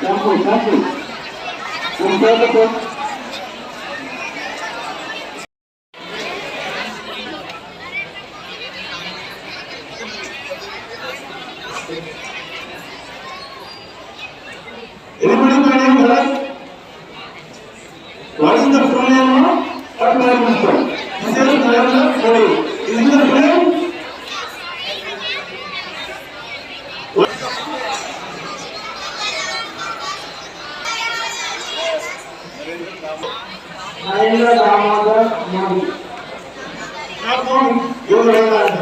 Thank you, ধন্যবাদ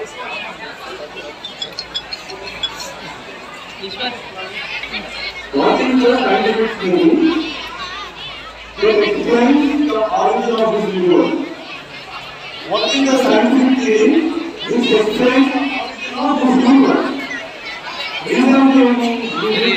What is the scientific theory that explains the origin of this universe? What is the scientific theory which explains the origin of this universe? Reason being, Very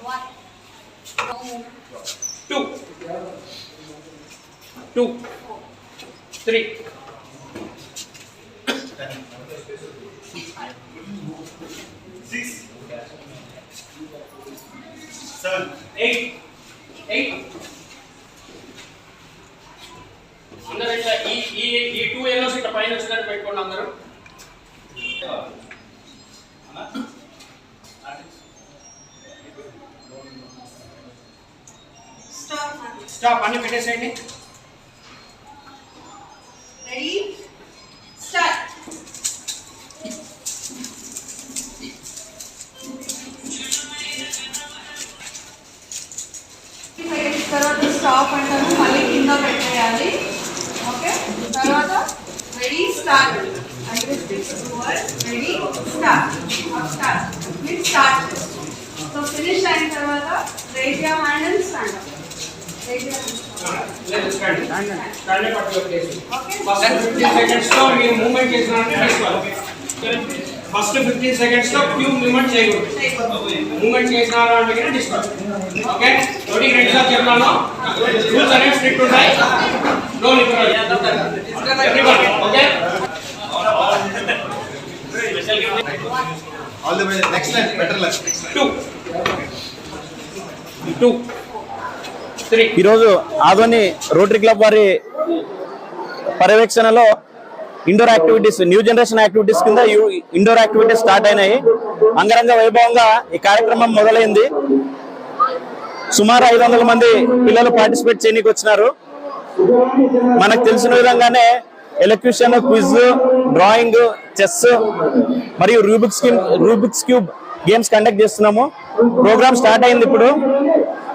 everyone okay two two three eight eight అందరూ ఇట్లా ఈ ఈ ఈ two yellows ఇట్లా పైన వచ్చినట్టు పెట్టుకోండి అందరూ. స్టాప్ అన్ని పెట్టేసేయండి. Ready? Start. తర్వాత స్టాప్ అంటారు మళ్ళీ కింద పెట్టేయాలి. ఓకే తర్వాత రెడీ స్టార్ట్ అంటే రెడీ స్టార్ట్ స్టార్ట్ మీరు స్టార్ట్ సో ఫినిష్ అయిన తర్వాత your hand and stand up లేదు స్టాండ్ స్టాండ్ పట్టుకో ప్లేస్ ఫస్ట్ ఫిఫ్టీన్ సెకండ్స్లో మీరు మూవ్మెంట్ చేసినారంటే తీసుకోవాలి ఫస్ట్ ఫిఫ్టీన్ సెకండ్స్లో క్యూ మూవ్మెంట్ చేయకూడదు మూవ్మెంట్ చేసినారా అంటే డిస్కౌంట్ ఓకే ఒకటి రెండు సార్లు చెప్తాను రూల్స్ అనేవి స్ట్రిక్ట్ ఉంటాయి no everyone okay All the way, next line, better line. Two two three ఈరోజు ఆదోని రోటరీ క్లబ్ వారి పర్యవేక్షణలో indoor activities new generation activities కింద ఇండోర్ యాక్టివిటీస్ స్టార్ట్ అయినాయి. అంగరంగ వైభవంగా ఈ కార్యక్రమం మొదలైంది. సుమారు ఐదు వందల మంది పిల్లలు పార్టిసిపేట్ చేయడానికి వచ్చినారు. మనకు తెలిసిన విధంగానే ఎలక్యూషన్ క్విజ్ డ్రాయింగ్ చెస్ మరియు Rubik's Rubik's cube games conduct చేస్తున్నాము. ప్రోగ్రామ్ స్టార్ట్ అయింది ఇప్పుడు.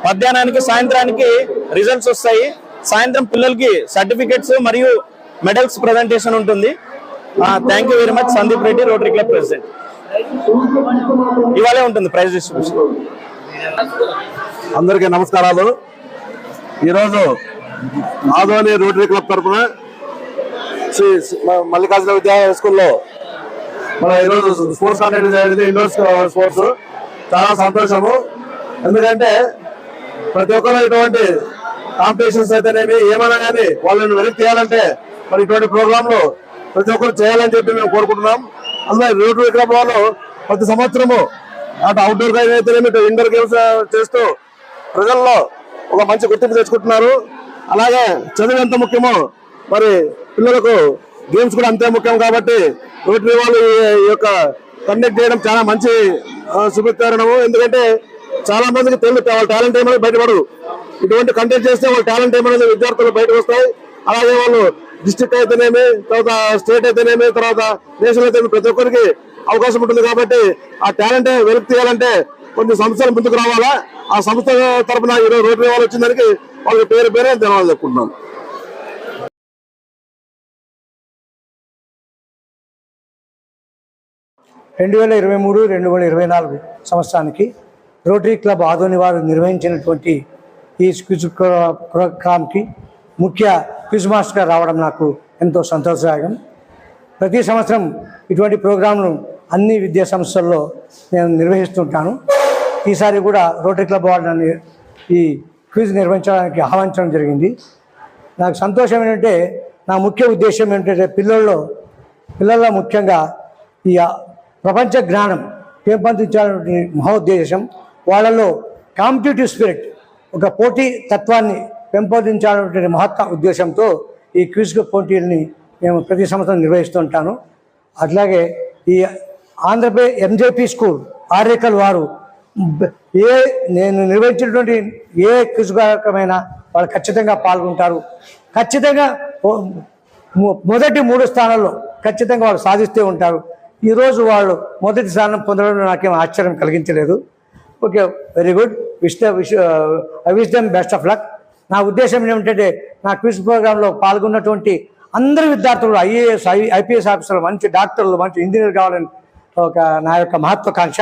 మధ్యాహ్నానికి సాయంత్రానికి రిజల్ట్స్ వస్తాయి. సాయంత్రం పిల్లలకి సర్టిఫికెట్స్ మరియు మెడల్స్ ప్రజెంటేషన్ ఉంటుంది. Thank you very much Sandeep Reddy rotary club president ఇవాళే ఉంటుంది ప్రైజ్ డిస్ట్రిబ్యూషన్ అందరికీ నమస్కారాలు. ఈరోజు ఆదోని రోటరీ క్లబ్ తరఫున శ్రీ మల్లికార్జున విద్యా స్కూల్లో మన ఈరోజు స్పోర్ట్స్ కండక్ట్ జరిగింది ఇండోర్ స్పోర్ట్స్ చాలా సంతోషము. ఎందుకంటే ప్రతి ఒక్కరు ఇటువంటి కాంపిటీషన్స్ అయితేనేమి ఏమైనా కానీ వాళ్ళని వెనక్కి తీయాలంటే మరి ఇటువంటి ప్రోగ్రాంలు ప్రతి ఒక్కరు చేయాలని చెప్పి మేము కోరుకుంటున్నాం. అందులో రోడ్డు విక్రమంలో వాళ్ళు ప్రతి సంవత్సరము అటు అవుట్డోర్ గేమ్ అయితేనేమి ఇటు ఇండోర్ గేమ్స్ చేస్తూ ప్రజల్లో ఒక మంచి గుర్తింపు తెచ్చుకుంటున్నారు. అలాగే చదువు ఎంత ముఖ్యమో మరి పిల్లలకు గేమ్స్ కూడా అంతే ముఖ్యం కాబట్టి రోటరీ వాళ్ళు ఈ- యొక్క కండక్ట్ చేయడం చాలా మంచి శుభకారణము ఎందుకంటే చాలా మందికి తెలుగు వాళ్ళ టాలెంట్ ఏమైనా బయటపడదు. ఇటువంటి కంటెంట్ చేస్తే వాళ్ళ టాలెంట్ ఏమైనా విద్యార్థులు బయటకు వస్తాయి అలాగే వాళ్ళు డిస్ట్రిక్ట్ అయితేనేమి తర్వాత స్టేట్ అయితేనేమి తర్వాత నేషనల్ అయితేనేమి ప్రతి ఒక్కరికి అవకాశం ఉంటుంది కాబట్టి ఆ టాలెంట్ వెలుపు తీయాలంటే కొన్ని సంస్థలు ముందుకు రావాలా? ఆ సంస్థ తరపున ఈరోజు రోటరీ వాళ్ళు వచ్చిన దానికి వాళ్ళకి పేరు పేరే ధన్యవాదాలు చెప్పుకుంటున్నాను రెండు వేల ఇరవై మూడు రెండు వేల ఇరవై నాలుగు సంవత్సరానికి రోటరీ క్లబ్ ఆదోని వారు నిర్వహించినటువంటి ఈ క్విజ్ ప్రోగ్రామ్కి ముఖ్య క్విజ్ మాస్టర్గా రావడం నాకు ఎంతో సంతోషదాయకం. ప్రతి సంవత్సరం ఇటువంటి ప్రోగ్రాంను అన్ని విద్యా సంస్థల్లో నేను నిర్వహిస్తుంటాను. ఈసారి కూడా రోటరీ క్లబ్ వారు నన్ను ఈ క్విజ్ నిర్వహించడానికి ఆహ్వానించడం జరిగింది. నాకు సంతోషం ఏంటంటే నా ముఖ్య ఉద్దేశం ఏంటంటే పిల్లల్లో పిల్లల్లో ముఖ్యంగా ఈ ప్రపంచ జ్ఞానం పెంపొందించాలనే మహోద్దేశం వాళ్ళలో కాంపిటేటివ్ స్పిరిట్ ఒక పోటీ తత్వాన్ని పెంపొందించాలనే మహత్త ఉద్దేశంతో ఈ క్విజ్ పోటీల్ని మేము ప్రతి సంవత్సరం నిర్వహిస్తుంటాను అట్లాగే ఈ ఆంధ్రప్రదేశ్ ఎంజేపీ స్కూల్ ఆర్యకల్ వారు ఏ నేను నిర్వహించినటువంటి ఏ క్విజ్ కార్యక్రమైనా వాళ్ళు ఖచ్చితంగా పాల్గొంటారు. ఖచ్చితంగా మొదటి మూడు స్థానాల్లో ఖచ్చితంగా వాళ్ళు సాధిస్తూ ఉంటారు. ఈరోజు వాళ్ళు మొదటి స్థానం పొందడం నాకేం ఆశ్చర్యం కలిగించలేదు. Okay very good wish the wish I wish them best of luck నా ఉద్దేశం ఏమిటంటే నా క్విజ్ ప్రోగ్రాంలో పాల్గొన్నటువంటి అందరి విద్యార్థులు ఐఏఎస్ ఐ ఐపీఎస్ ఆఫీసర్లు మంచి డాక్టర్లు మంచి ఇంజనీర్ కావాలని ఒక నా యొక్క మహత్వాకాంక్ష.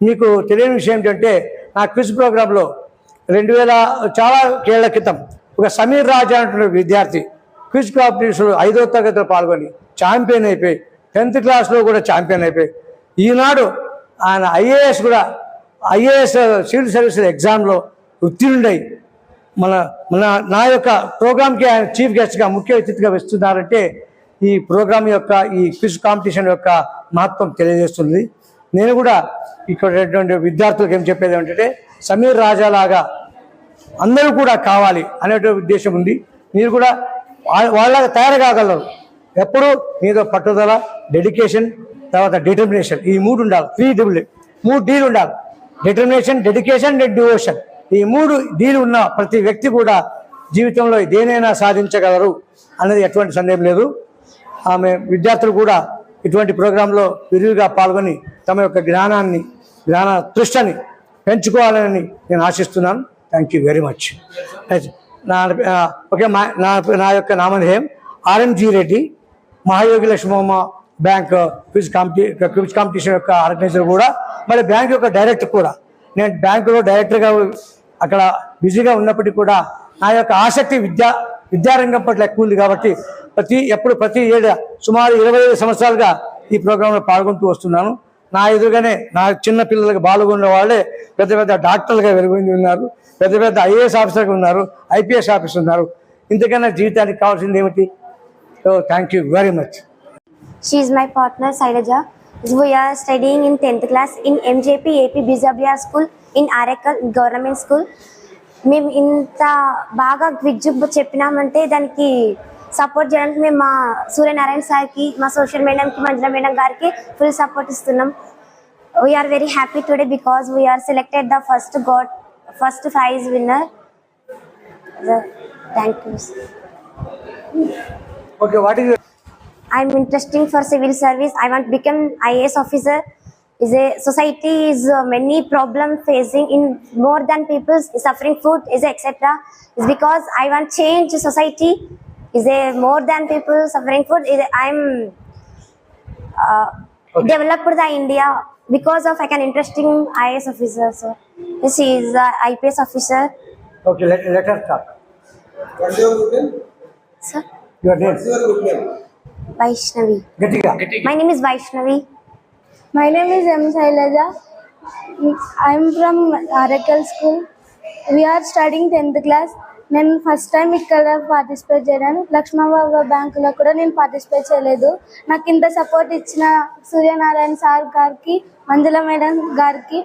మీకు తెలియని విషయం ఏంటంటే నా క్విజ్ ప్రోగ్రాంలో రెండు వేల చాలా ఏళ్ళ క్రితం ఒక సమీర్ రాజా అనేటువంటి విద్యార్థి క్విజ్ కాంపిటీషన్లో ఐదో తరగతిలో పాల్గొని ఛాంపియన్ అయిపోయి టెన్త్ క్లాస్లో కూడా ఛాంపియన్ అయిపోయి ఈనాడు ఆయన ఐఏఎస్ కూడా ఐఏఎస్ సివిల్ సర్వీసెస్ ఎగ్జామ్లో ఉత్తీర్ణుడై మన మన నా యొక్క ప్రోగ్రామ్కి ఆయన చీఫ్ గెస్ట్గా ముఖ్య అతిథిగా వస్తున్నారంటే ఈ ప్రోగ్రామ్ యొక్క ఈ క్విజ్ కాంపిటీషన్ యొక్క మహత్వం తెలియజేస్తుంది. నేను కూడా ఇక్కడ విద్యార్థులకు ఏం చెప్పేది ఏంటంటే సమీర్ రాజాలాగా అందరూ కూడా కావాలి అనేటువంటి ఉద్దేశం ఉంది. మీరు కూడా వాళ్ళగా తయారు కాగలరు. ఎప్పుడు మీతో పట్టుదల డెడికేషన్ తర్వాత డిటర్మినేషన్ ఈ మూడు ఉండాలి. త్రీ డబుల్ మూడు డీలు ఉండాలి. డిటర్మినేషన్ డెడికేషన్ అండ్ డివోషన్ ఈ మూడు దీని ఉన్న ప్రతి వ్యక్తి కూడా జీవితంలో దేనైనా సాధించగలరు అనేది ఎటువంటి సందేహం లేదు. ఆమె విద్యార్థులు కూడా ఇటువంటి ప్రోగ్రాంలో విరివిగా పాల్గొని తమ యొక్క జ్ఞానాన్ని జ్ఞాన తృష్టని పెంచుకోవాలని నేను ఆశిస్తున్నాను. థ్యాంక్ యూ వెరీ మచ్ నా ఓకే మా నా నా యొక్క నామధేయం RMG Reddy Mahayogi Lakshmamma bank quiz కాంపిటీ quiz competition యొక్క ఆర్గనైజర్ కూడా మరి బ్యాంక్ యొక్క డైరెక్టర్ కూడా. నేను బ్యాంకులో డైరెక్టర్గా అక్కడ బిజీగా ఉన్నప్పటికీ కూడా నా యొక్క ఆసక్తి విద్యా విద్యారంగం పట్ల ఎక్కువ ఉంది కాబట్టి ప్రతి ఎప్పుడు ప్రతి ఏడు సుమారు ఇరవై ఐదు సంవత్సరాలుగా ఈ ప్రోగ్రాంలో పాల్గొంటూ వస్తున్నాను. నా ఎదురుగానే నా చిన్న పిల్లలకు బాలుగున్న వాళ్ళే పెద్ద పెద్ద డాక్టర్లుగా వెలుగొంది ఉన్నారు. పెద్ద పెద్ద ఐఏఎస్ ఆఫీసర్గా ఉన్నారు. ఐపీఎస్ ఆఫీసర్ ఉన్నారు. ఇంతకన్నా జీవితానికి కావాల్సింది ఏమిటి? So thank you very much. She is my partner Sailaja. We are studying in 10th class in MJP AP BWR School in Arakal Government School. మేము ఇంత బాగా క్విజ్ చెప్పినామంటే దానికి సపోర్ట్ చేయడానికి మేము మా సూర్యనారాయణ సార్కి మా సోషల్ మేడంకి మంజుల మేడం గారికి ఫుల్ సపోర్ట్ ఇస్తున్నాం we are very happy today because we are selected the first got first prize winner thank you okay what I'm interesting for civil service. I want to become IAS officer. Is a society is uh, many problem facing in more than people suffering food is etc. Is because I want change society. Is a more than people suffering food. Is I am uh, okay. developed the India because of like an interesting IAS officer. So is IPS officer. Okay, let, let us talk. What's your name? Sir. Your name. What's your name? Is Vaishnavi. My name is M. Shailaja. I am from Arakkal School. We are studying 10th class. నేను first time ఇక్కడ participate చేయడాను లక్ష్మణబాబు బ్యాంకులో కూడా నేను participate చేయలేదు నాకు ఇంత support ఇచ్చిన సూర్యనారాయణ సార్ గారికి మంజుల మేడం గారికి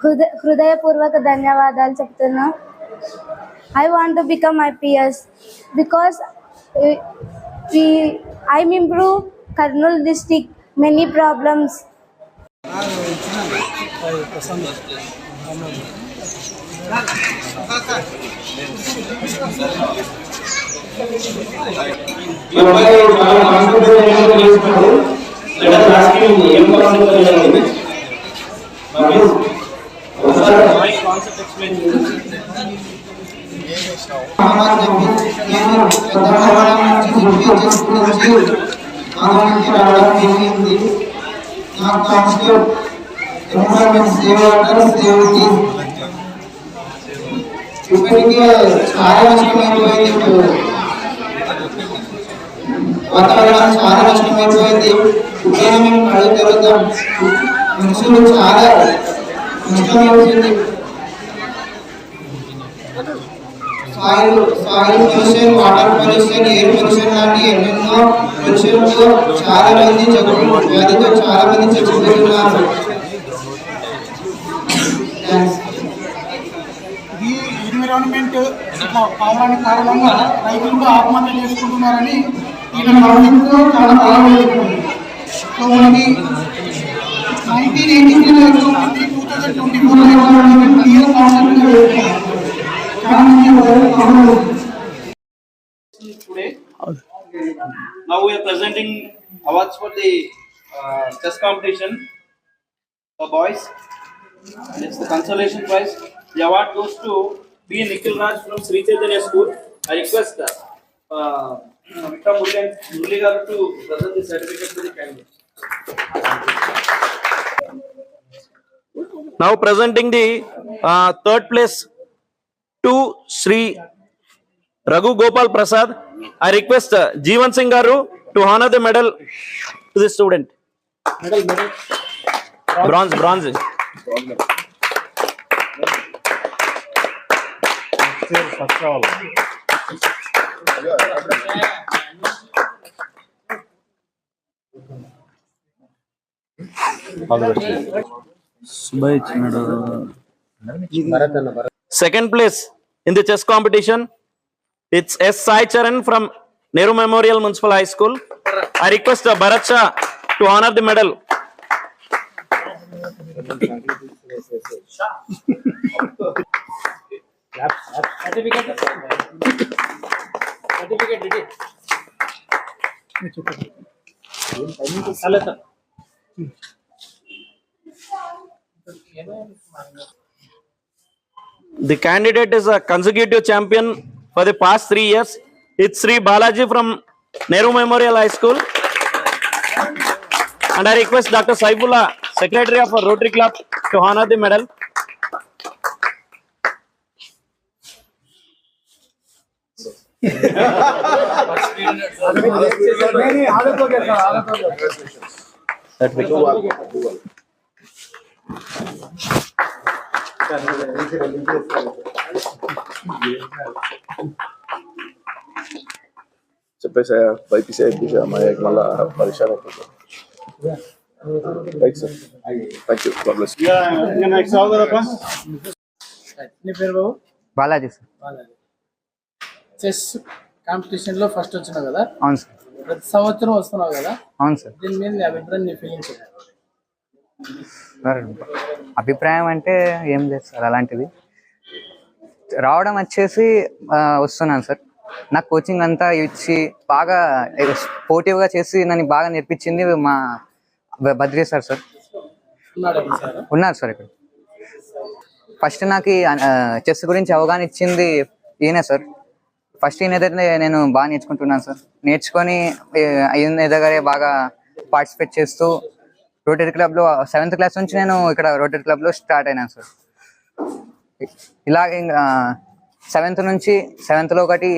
హృదయ హృదయపూర్వక ధన్యవాదాలు చెప్తున్నా I want to become IPS because I improve improve district district problems. Problems అబ్బాయి కాన్సెప్ట్ ఎక్స్ప్లెయిన్ చేయండి ఇప్పటికే చాలా నష్టమైపోయింది ఇప్పుడు వాతావరణం చాలా నష్టమైపోయింది ఇప్పుడైనా మేము కళ్ళు తెరుద్దాం మనుషులు చాలా నష్టమైపోయింది soil soil pollution water pollution air pollution లాంటి ఎన్నెన్నో పొల్యూషన్తో చాలా మంది చదువు వ్యాధితో చాలా మంది చచ్చిపోతున్నారు. ఈ ఎన్విరాన్మెంట్ ఇట్లా కావడానికి కారణంగా రైతులు కూడా ఆత్మహత్య చేసుకుంటున్నారని ఈయన గవర్నమెంట్ చాలా బాధపడుతుంది సో మనకి నైన్టీన్ ఎయిటీ త్రీలో two thousand twenty four clear concept today. Now we are presenting awards for the uh, chess competition for boys. And it's the consolation prize. The award goes to B. Nikhil Raj from Sri Chaitanya School. I request uh, Vikram Murli garu to present the certificate to the candidate. Now presenting the uh, third place to Shri Raghu Gopal Prasad I request Jeevan Singh గారు to honour the medal to the student bronze bronze second place in the chess competition, it's S. Sai Charan from Nehru Memorial Municipal High School. I request uh, Bharat Shah to honor the medal. The candidate is a consecutive champion for the past three years. It's Sri Balaji from Nehru Memorial High School. And I request Dr. Saifullah, Secretary of our Rotary Club, to honor the medal. చెప్పేసా BiPC అయిపోయి అమ్మాయి మళ్ళా right sir thank you నీ పేరు బాబు? Balaji sir chess కాంపిటీషన్లో first వచ్చినావు కదా? అవును సార్ ప్రతి సంవత్సరం వస్తున్నావు కదా? అవును సార్ దీని మీద నీ అభిప్రాయం నీ ఫీలింగ్స్ అభిప్రాయం అంటే ఏం లేదు సార్ అలాంటిది. రావడం వచ్చేసి వస్తున్నాను సార్. నాకు కోచింగ్ అంతా ఇచ్చి బాగా స్పోర్టివ్గా చేసి నన్ను బాగా నేర్పించింది మా బద్రీ సార్ సార్. ఉన్నారు సార్ ఇక్కడ. ఫస్ట్ నాకు చెస్ గురించి అవగాహన ఇచ్చింది ఈయనే సార్. ఫస్ట్ ఈయన దగ్గర నేను బాగా నేర్చుకుంటున్నాను సార్. నేర్చుకొని ఈయన దగ్గరే బాగా పార్టిసిపేట్ చేస్తూ రోటరీ క్లబ్లో సెవెంత్ క్లాస్ నుంచి నేను ఇక్కడ రోటరీ క్లబ్లో స్టార్ట్ అయినాను సార్. ఇలాగే సెవెంత్ నుంచి సెవెంత్లో ఒకటి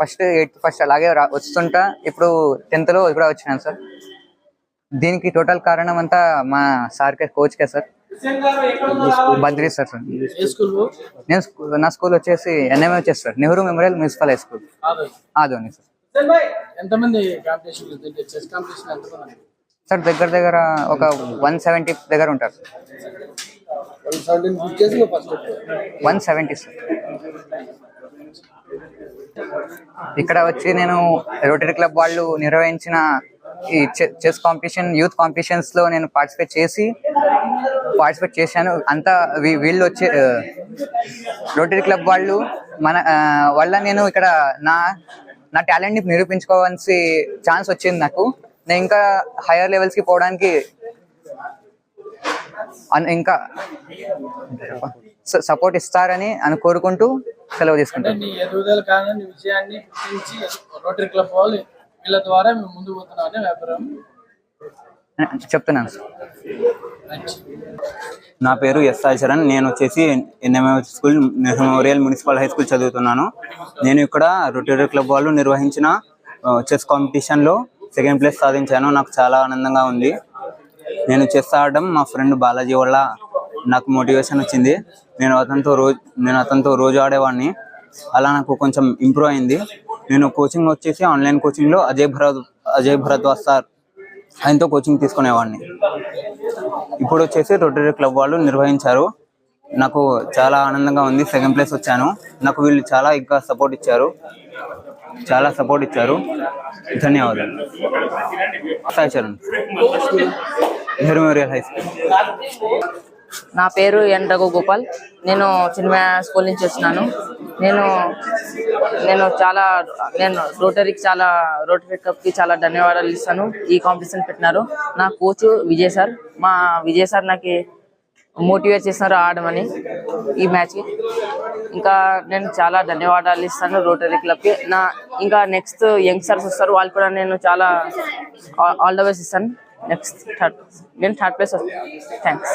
ఫస్ట్ ఎయిత్ ఫస్ట్ అలాగే వస్తుంటా. ఇప్పుడు టెన్త్లో ఇక్కడ వచ్చినాను సార్. దీనికి టోటల్ కారణం అంతా మా సార్కే కోచ్కే సార్. Badri sir sir. నేను నా స్కూల్ వచ్చేసి NMHS sir. Nehru memorial municipal high school. Adoni. Sir. ఎంతమంది కాంపిటీషన్ చెస్ కాంపిటీషన్ ఎంతమంది? సార్ దగ్గర దగ్గర ఒక వన్ సెవెంటీ దగ్గర ఉంటారు. One seventy sir. ఇక్కడ వచ్చి నేను రోటరీ క్లబ్ వాళ్ళు నిర్వహించిన ఈ చె- చెస్ కాంపిటీషన్ యూత్ కాంపిటీషన్స్లో నేను పార్టిసిపేట్ చేసి పార్టిసిపేట్ చేశాను. అంతా వీ- వీళ్ళు వచ్చే రోటరీ క్లబ్ వాళ్ళు మన వల్ల నేను ఇక్కడ నా నా టాలెంట్ని నిరూపించుకోవాల్సి ఛాన్స్ వచ్చింది నాకు. నేను ఇంకా హైయర్ లెవెల్స్కి పోవడానికి అన్- ఇంకా సపోర్ట్ ఇస్తారని అని కోరుకుంటూ సెలవు తీసుకుంటాను. నీ ఎదుగుదల కారణం నీ విజయాన్ని గుర్తించి రోటరీ క్లబ్ వాళ్ళు వీళ్ళ ద్వారా మేము ముందుకు పోతున్నాం అనే అభిప్రాయం చెప్తున్నాను నా పేరు ఎస్ సాయి చరణ్. నేను వచ్చేసి NMS school memorial municipal high school చదువుతున్నాను. నేను ఇక్కడ రొటరీ క్లబ్ వాళ్ళు నిర్వహించిన చెస్ కాంపిటీషన్లో సెకండ్ ప్లేస్ సాధించాను. నాకు చాలా ఆనందంగా ఉంది. నేను చెస్ ఆడడం మా ఫ్రెండ్ బాలాజీ వల్ల నాకు మోటివేషన్ వచ్చింది. నేను అతనితో రోజు నేను అతనితో రోజు ఆడేవాడిని. అలా నాకు కొంచెం ఇంప్రూవ్ అయింది. నేను కోచింగ్ వచ్చేసి ఆన్లైన్ కోచింగ్లో అజయ్ భరత్ అజయ్ భరద్వాజ్ సార్ ఆయనతో కోచింగ్ తీసుకునేవాడిని. ఇప్పుడు వచ్చేసి రొటరీ క్లబ్ వాళ్ళు నిర్వహించారు. నాకు చాలా ఆనందంగా ఉంది. సెకండ్ ప్లేస్ వచ్చాను. నాకు వీళ్ళు చాలా ఇంకా సపోర్ట్ ఇచ్చారు. చాలా సపోర్ట్ ఇచ్చారు. ధన్యవాదాలు. Sai Charan Nehru memorial high school నా పేరు ఎన్ రఘు గోపాల్ నేను చిన్న స్కూల్ నుంచి వచ్చినాను. నేను నేను చాలా నేను రోటరీకి చాలా రోటరీ కప్కి చాలా ధన్యవాదాలు ఇస్తాను. ఈ కాంపిటీషన్ పెట్టినారు. నా కోచ్ విజయ్ సార్ మా విజయ్ సార్ నాకు మోటివేట్ చేస్తారు ఆడమని ఈ మ్యాచ్కి ఇంకా నేను చాలా ధన్యవాదాలు ఇస్తాను రోటరీ క్లబ్కి నా ఇంకా నెక్స్ట్ యంగ్స్టర్స్ వస్తారు వాళ్ళు కూడా నేను చాలా ఆల్ ద బెస్ట్ ఇస్తాను. నెక్స్ట్ థర్డ్ నేను థర్డ్ ప్లేస్ వస్తాను థ్యాంక్స్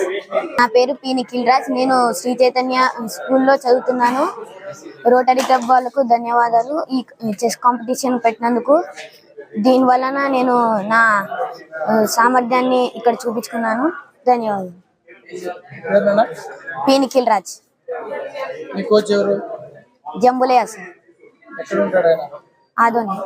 నా పేరు పి నిఖిల్ రాజ్. నేను శ్రీ చైతన్య స్కూల్లో చదువుతున్నాను. రోటరీ క్లబ్ వాళ్ళకు ధన్యవాదాలు. ఈ చెస్ కాంపిటీషన్ పెట్టినందుకు దీని వలన నేను నా సామర్థ్యాన్ని ఇక్కడ చూపించుకున్నాను. ధన్యవాదాలు. పి నిఖిల్ రాజ్. నీ కోచ్ ఎవరు? జంబులే సార్ ఎక్కడ ఉంటాడు ఆయన? ఆదోని.